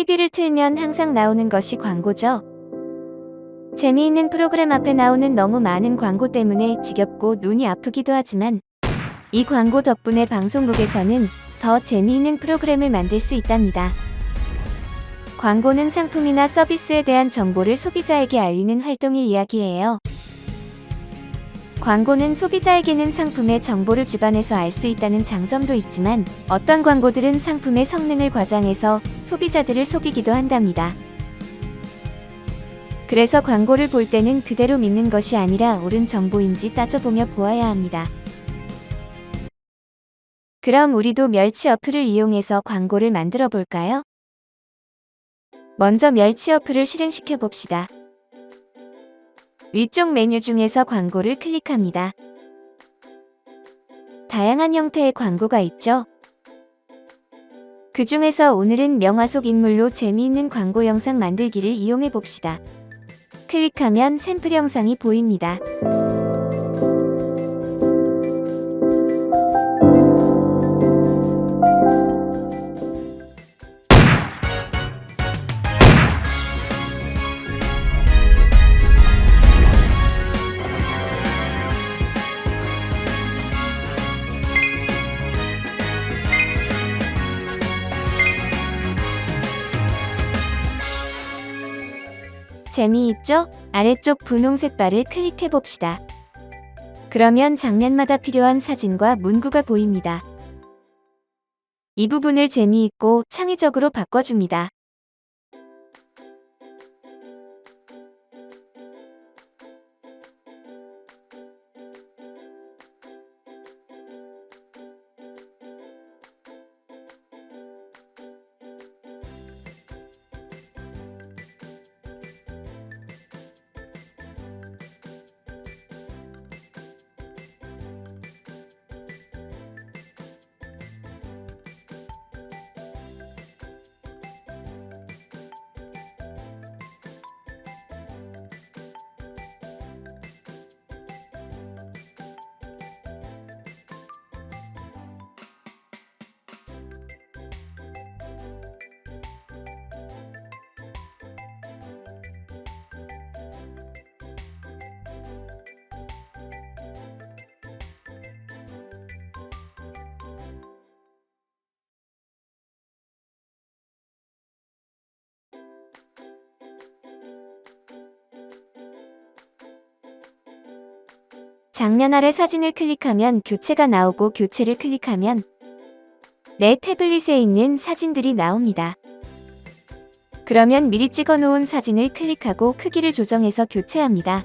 TV를 틀면 항상 나오는 것이 광고죠. 재미있는 프로그램 앞에 나오는 너무 많은 광고 때문에 지겹고 눈이 아프기도 하지만 이 광고 덕분에 방송국에서는 더 재미있는 프로그램을 만들 수 있답니다. 광고는 상품이나 서비스에 대한 정보를 소비자에게 알리는 활동의 이야기예요. 광고는 소비자에게는 상품의 정보를 집안에서 알 수 있다는 장점도 있지만 어떤 광고들은 상품의 성능을 과장해서 소비자들을 속이기도 한답니다. 그래서 광고를 볼 때는 그대로 믿는 것이 아니라 옳은 정보인지 따져보며 보아야 합니다. 그럼 우리도 멸치 어플을 이용해서 광고를 만들어 볼까요? 먼저 멸치 어플을 실행시켜 봅시다. 위쪽 메뉴 중에서 광고를 클릭합니다. 다양한 형태의 광고가 있죠. 그 중에서 오늘은 명화 속 인물로 재미있는 광고 영상 만들기를 이용해 봅시다. 클릭하면 샘플 영상이 보입니다. 재미있죠? 아래쪽 분홍색 바를 클릭해 봅시다. 그러면 장면마다 필요한 사진과 문구가 보입니다. 이 부분을 재미있고 창의적으로 바꿔줍니다. 장면 아래 사진을 클릭하면 교체가 나오고 교체를 클릭하면 내 태블릿에 있는 사진들이 나옵니다. 그러면 미리 찍어 놓은 사진을 클릭하고 크기를 조정해서 교체합니다.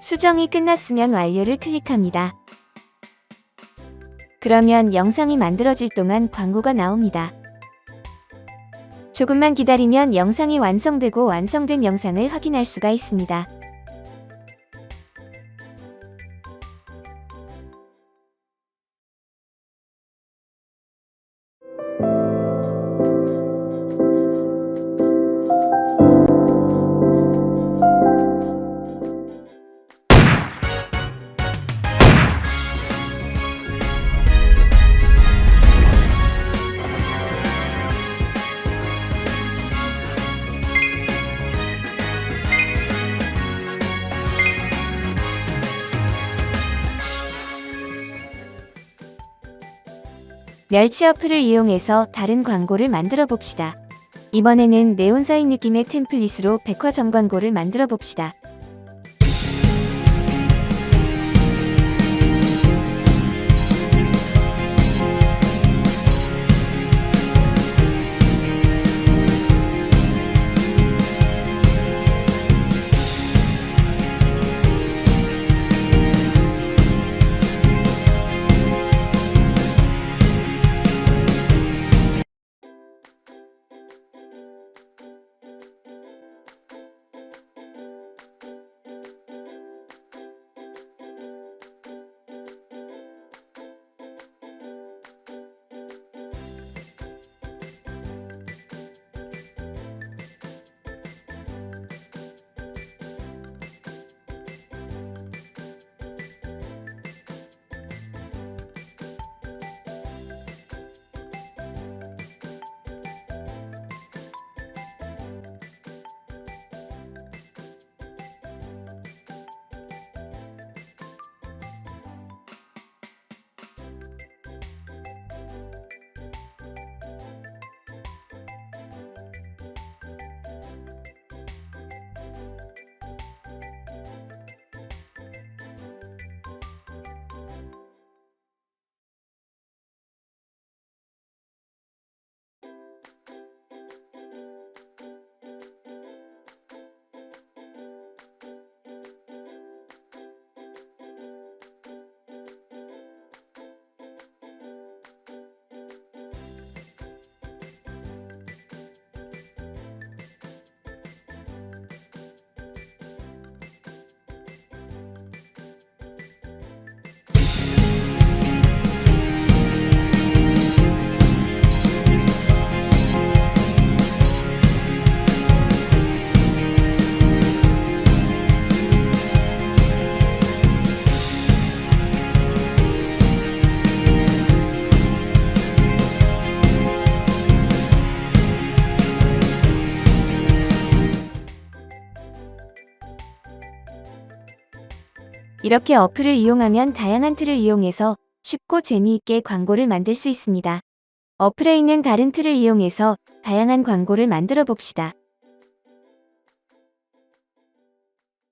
수정이 끝났으면 완료를 클릭합니다. 그러면 영상이 만들어질 동안 광고가 나옵니다. 조금만 기다리면 영상이 완성되고 완성된 영상을 확인할 수가 있습니다. 멸치 어플을 이용해서 다른 광고를 만들어 봅시다. 이번에는 네온사인 느낌의 템플릿으로 백화점 광고를 만들어 봅시다. 이렇게 어플을 이용하면 다양한 틀을 이용해서 쉽고 재미있게 광고를 만들 수 있습니다. 어플에 있는 다른 틀을 이용해서 다양한 광고를 만들어 봅시다.